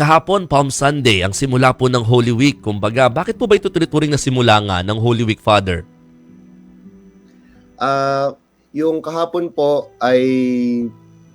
kahapon, Palm Sunday, ang simula po ng Holy Week. Kumbaga, bakit po ba ito tinuturing na simula nga ng Holy Week, Father? Ah, yung kahapon po ay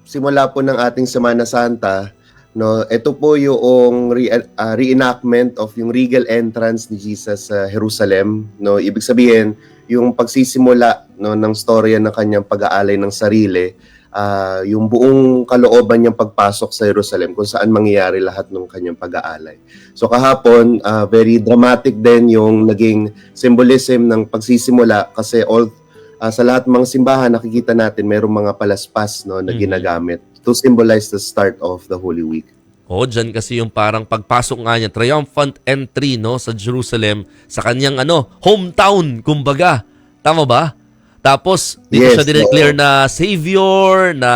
simula po ng ating Semana Santa, no. Ito po yung re- ah, reenactment of yung regal entrance ni Jesus sa Jerusalem, no. Ibig sabihin, yung pagsisimula no ng storya ng kanyang pag-aalay ng sarili, ah, yung buong kalooban niyang pagpasok sa Jerusalem kung saan mangyayari lahat ng kanyang pag-aalay. So kahapon, ah, very dramatic din yung naging symbolism ng pagsisimula kasi all ah, sa lahat ng mga simbahan nakikita natin mayroong mga palaspas no na Mhm. ginagamit to symbolize the start of the Holy Week. O, dyan kasi yung parang pagpasok nga niya, triumphant entry no, sa Jerusalem, sa kanyang ano, hometown, kumbaga. Tama ba? Tapos, dito Yes, siya dineclare na savior, na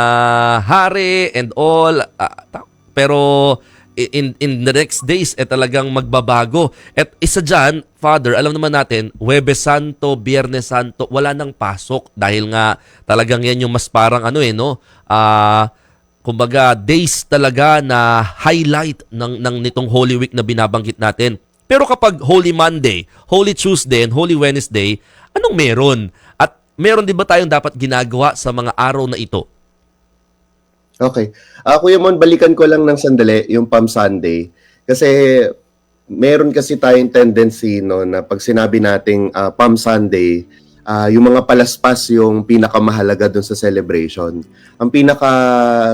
hari, and all. Ta- pero, in, in the next days, eh talagang magbabago. At isa dyan, Father, alam naman natin, Huwebes Santo, Biyernes Santo, wala nang pasok. Dahil nga, talagang yan yung mas parang ano eh, no? Ah, kumbaga days talaga na highlight ng ng nitong Holy Week na binabanggit natin. Pero kapag Holy Monday, Holy Tuesday, and Holy Wednesday, anong meron? Meron din ba tayong dapat ginagawa sa mga araw na ito? Okay. Ah, Kuya Mon, balikan ko lang ng sandali yung Palm Sunday. Kasi meron kasi tayong tendency no na pag sinabi nating ah, Palm Sunday, ah, yung mga palaspas yung pinakamahalaga dun sa celebration. Ang pinaka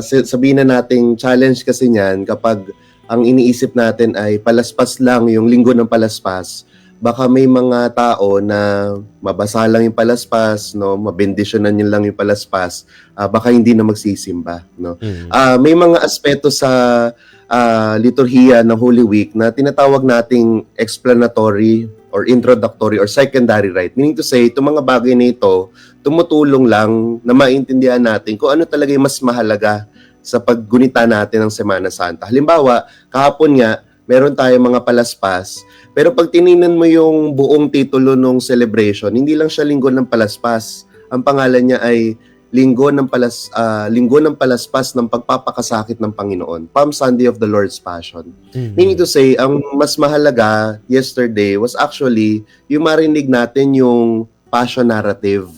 sabihin na nating challenge kasi niyan kapag ang iniisip natin ay palaspas lang yung linggo ng palaspas, baka may mga tao na mabasa lang yung palaspas, no, mabendisyonan nyo lang yung palaspas, ah, baka hindi na magsisimba, no. Ah, may mga aspeto sa ah, liturhiya ng Holy Week na tinatawag nating explanatory or introductory or secondary rite. Meaning to say, itong mga bagay na ito, tumutulong lang na maintindihan natin kung ano talaga yung mas mahalaga sa paggunita natin ng Semana Santa. Halimbawa, kahapon nga, meron tayong mga palaspas, pero pag tininan mo yung buong titulo ng celebration, hindi lang siya linggo ng palaspas. Ang pangalan niya ay linggo ng palas ah, linggo ng palaspas ng pagpapakasakit ng Panginoon. Palm Sunday of the Lord's Passion. Meaning to say, ang mas mahalaga yesterday was actually yung marinig natin yung passion narrative.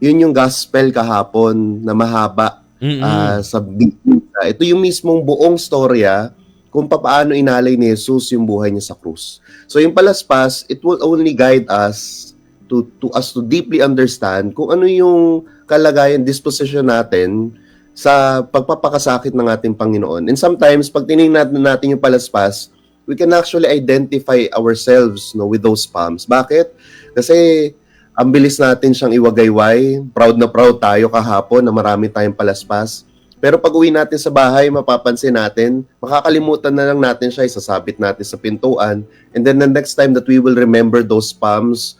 Yun yung gospel kahapon na mahaba Mm-mm. ah, sa Biblia. Ito yung mismong buong storya kung paano inalay ni Jesus yung buhay niya sa krus. So yung palaspas, it will only guide us to to us to deeply understand kung ano yung kalagayan, disposition natin sa pagpapakasakit ng ating Panginoon. And sometimes, pag tinignan natin yung palaspas, we can actually identify ourselves no, with those palms. Bakit? Kasi ang bilis natin siyang iwagayway. Proud na proud tayo kahapon na marami tayong palaspas. Pero pag uwi natin sa bahay, mapapansin natin, makakalimutan na lang natin siya, isasabit natin sa pintuan. And then the next time that we will remember those palms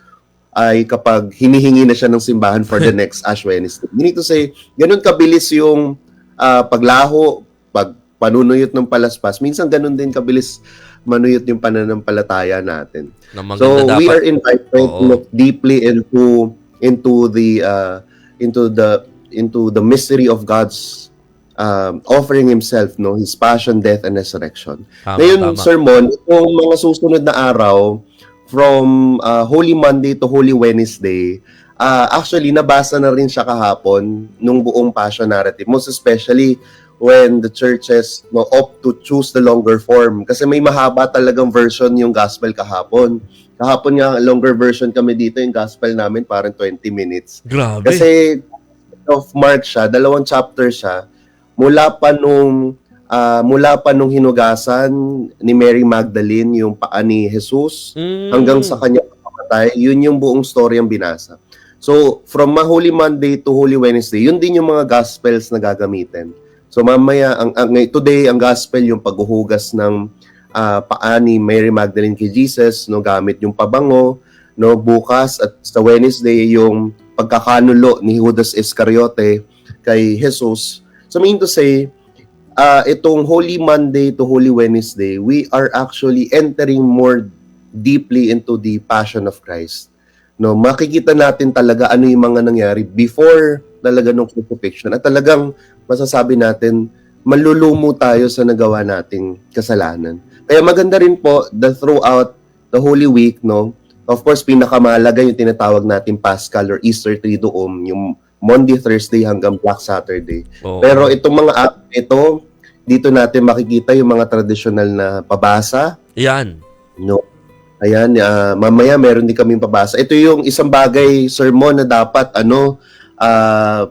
ay kapag hinihingi na siya ng simbahan for the next Ash Wednesday. Meaning to say, ganun kabilis yung ah, paglaho, pag panunuyot ng palaspas. Minsan ganun din kabilis manuyot yung pananampalataya natin. So dapat. we are invited to Oo. look deeply into into the uh, into the into the mystery of God's um, offering Himself, no, His passion, death, and resurrection. Tama, Ngayon, tama. sermon, itong mga susunod na araw, from uh, Holy Monday to Holy Wednesday, uh, actually, nabasa na rin siya kahapon nung buong passion narrative. Most especially when the churches no, opt to choose the longer form. Kasi may mahaba talagang version yung gospel kahapon. Kahapon nga, longer version kami dito, yung gospel namin parang 20 minutes. Grabe. Kasi of Mark siya, dalawang chapter siya, mula pa nung ah, mula pa nung hinugasan ni Mary Magdalene yung paa ni Jesus Mm. hanggang sa kanya pagkamatay, yun yung buong story ang binasa. So, from Ma- Holy Monday to Holy Wednesday, yun din yung mga gospels na gagamitin. So, mamaya, ang, ang, today, ang gospel, yung paghuhugas ng ah, paa ni Mary Magdalene kay Jesus, no, gamit yung pabango, no, bukas at sa Wednesday, yung pagkakanulo ni Judas Iscariote kay Jesus. So, mean to say, ah, itong Holy Monday to Holy Wednesday, we are actually entering more deeply into the passion of Christ. No, makikita natin talaga ano yung mga nangyari before talaga ng crucifixion at talagang masasabi natin malulumo tayo sa nagawa nating kasalanan. Kaya maganda rin po that throughout the Holy Week, no, of course, pinakamahalaga yung tinatawag natin Paschal or Easter Triduum, yung Monday, Thursday hanggang Black Saturday. Oo. Pero itong mga app, ito, dito natin makikita yung mga traditional na pabasa, Yan. No. Ayan, ah, mamaya meron din kaming pabasa. Ito yung isang bagay, sermon na dapat ano, ah,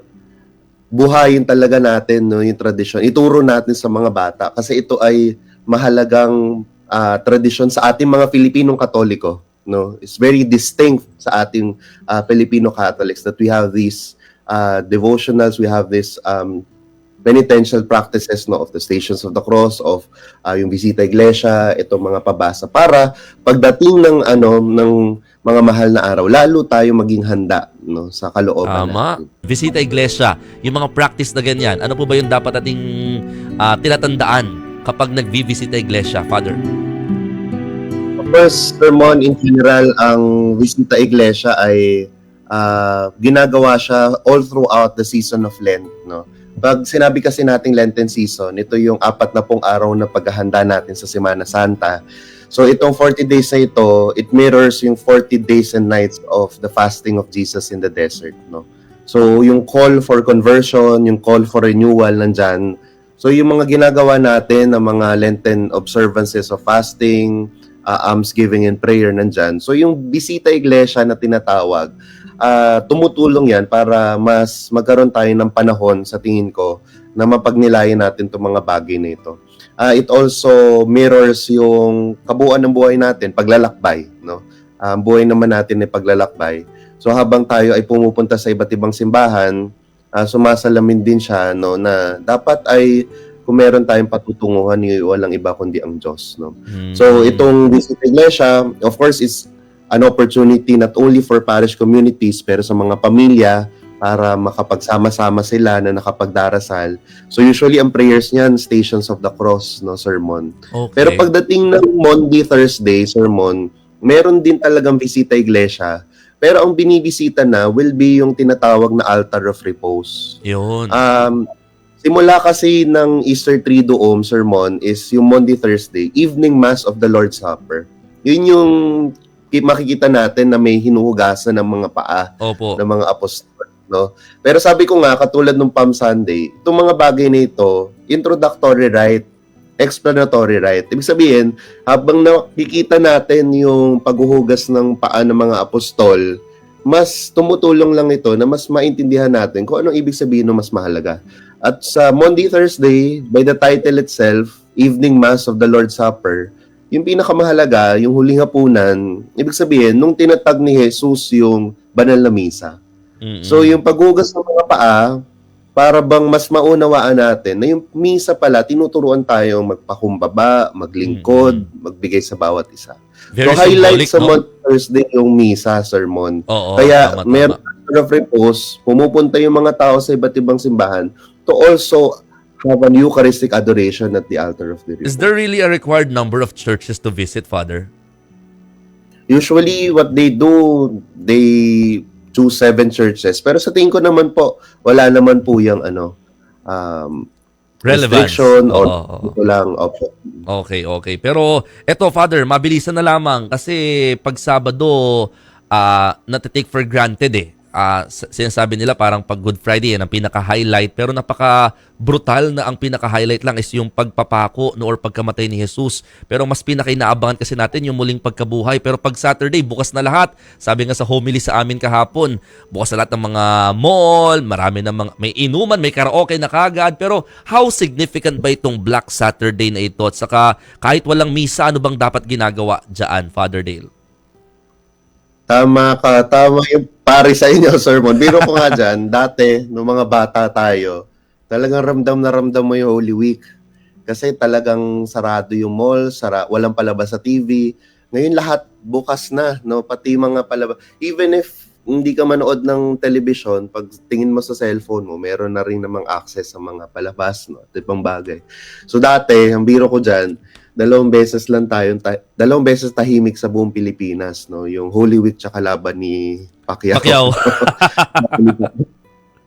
buhayin talaga natin no, yung tradisyon. Ituro natin sa mga bata kasi ito ay mahalagang ah, tradisyon sa ating mga Filipinong Katoliko, no. It's very distinct sa ating ah, Filipino Catholics that we have these ah, devotionals, we have this um, penitential practices no of the stations of the cross of ah, yung bisita iglesia itong mga pabasa para pagdating ng ano ng mga mahal na araw lalo tayo maging handa no sa kalooban Tama. natin. Visita iglesia, yung mga practice na ganyan, ano po ba yung dapat ating ah, tinatandaan kapag nagbi-visita iglesia, Father? First sermon in general ang bisita iglesia ay ah, ginagawa siya all throughout the season of Lent no pag sinabi kasi nating Lenten season, ito yung apat na pong araw na paghahanda natin sa Semana Santa. So itong 40 days na ito, it mirrors yung 40 days and nights of the fasting of Jesus in the desert, no? So yung call for conversion, yung call for renewal nandyan. So yung mga ginagawa natin, ng mga Lenten observances of fasting, uh, almsgiving and prayer nandyan. So yung bisita iglesia na tinatawag, ah, tumutulong yan para mas magkaroon tayo ng panahon sa tingin ko na mapagnilayan natin itong mga bagay na ito. Ah, it also mirrors yung kabuuan ng buhay natin, paglalakbay. No? Ang buhay naman natin ay paglalakbay. So habang tayo ay pumupunta sa iba't ibang simbahan, ah, sumasalamin din siya no, na dapat ay kung meron tayong patutunguhan, walang iba kundi ang Diyos. No? Hmm. So itong Visit Iglesia, of course, is an opportunity not only for parish communities pero sa mga pamilya para makapagsama-sama sila na nakapagdarasal. So usually ang prayers niyan Stations of the Cross no sermon. Okay. Pero pagdating ng Monday, Thursday sermon, meron din talagang bisita iglesia. Pero ang binibisita na will be yung tinatawag na altar of repose. Yun. Um, simula kasi ng Easter Triduum sermon is yung Monday, Thursday, evening mass of the Lord's Supper. Yun yung makikita natin na may hinuhugasan ng mga paa Opo. ng mga apostol, no? Pero sabi ko nga katulad ng Palm Sunday, itong mga bagay na ito, introductory rite, explanatory rite. Ibig sabihin, habang nakikita natin yung paghuhugas ng paa ng mga apostol, mas tumutulong lang ito na mas maintindihan natin kung anong ibig sabihin ng mas mahalaga. At sa Monday, Thursday, by the title itself, Evening Mass of the Lord's Supper, yung pinakamahalaga, yung huling hapunan, ibig sabihin, nung tinatag ni Jesus yung banal na misa. Mm-mm. So yung paghugas ng mga paa, para bang mas maunawaan natin na yung misa pala, tinuturuan tayong magpakumbaba, maglingkod, magbigay sa bawat isa. Very so highlight sa no? Monday, Thursday yung misa, sermon. Oo, Kaya tama, tama. meron of repose, pumupunta yung mga tao sa iba't ibang simbahan to also have an Eucharistic adoration at the altar of the Is repose. there really a required number of churches to visit, Father? Usually, what they do, they choose seven churches. Pero sa tingin ko naman po, wala naman po yung ano, um, Relevance. restriction or Oo, oo. ito lang. Opo. Okay, okay. Pero eto, Father, mabilisan na lamang kasi pag Sabado, ah natitake for granted eh. S- sinasabi nila parang pag Good Friday yan ang pinaka-highlight pero napaka-brutal na ang pinaka-highlight lang is yung pagpapako no, or pagkamatay ni Jesus. Pero mas pinaka-inaabangan kasi natin yung muling pagkabuhay. Pero pag Saturday, bukas na lahat. Sabi nga sa homily sa amin kahapon, bukas na lahat ng mga mall, marami na mga, may inuman, may karaoke na kagad. Pero how significant ba itong Black Saturday na ito? At saka kahit walang misa, ano bang dapat ginagawa dyan, Father Dale? Tama ka. Tama yung pare sa inyo, sermon. Biro ko nga dyan, dati, nung mga bata tayo, talagang ramdam na ramdam mo yung Holy Week. Kasi talagang sarado yung mall, sara, walang palabas sa TV. Ngayon lahat bukas na, no? Pati mga palabas. Even if hindi ka manood ng television, pag tingin mo sa cellphone mo, meron na rin namang access sa mga palabas, no? At ibang bagay. So dati, ang biro ko dyan, dalawang beses lang tayo, ta- dalawang beses tahimik sa buong Pilipinas, no? Yung Holy Week tsaka laban ni Pacquiao. Pacquiao.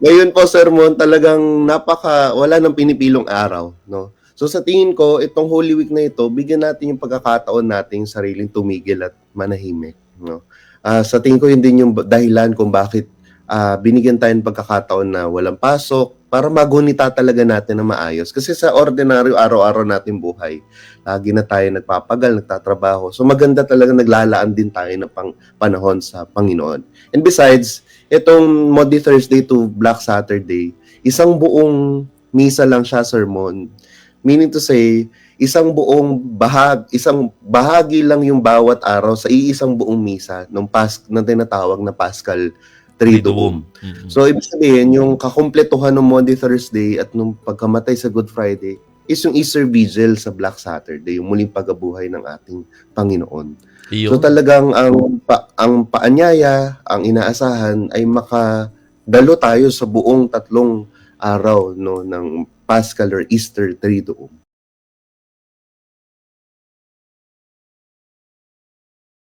Ngayon po, sermon, talagang napaka, wala nang pinipilong araw, no? So sa tingin ko, itong Holy Week na ito, bigyan natin yung pagkakataon nating sariling tumigil at manahimik, no? Ah, sa tingin ko, yun din yung dahilan kung bakit ah, binigyan tayo ng pagkakataon na walang pasok para magunita talaga natin na maayos. Kasi sa ordinaryo, araw-araw natin buhay, lagi na tayo nagpapagal, nagtatrabaho. So maganda talaga naglalaan din tayo ng pang panahon sa Panginoon. And besides, itong Maundy Thursday to Black Saturday, isang buong misa lang siya sermon. Meaning to say, isang buong bahag, isang bahagi lang yung bawat araw sa iisang buong misa ng pas ng tinatawag na Paschal Triduum. Mhm. So, ibig sabihin, yung kakumpletuhan ng Maundy Thursday at nung pagkamatay sa Good Friday is yung Easter Vigil sa Black Saturday, yung muling pagkabuhay ng ating Panginoon. Iyon. So talagang ang pa, ang paanyaya, ang inaasahan ay makadalo tayo sa buong tatlong araw no ng Paschal or Easter Triduum.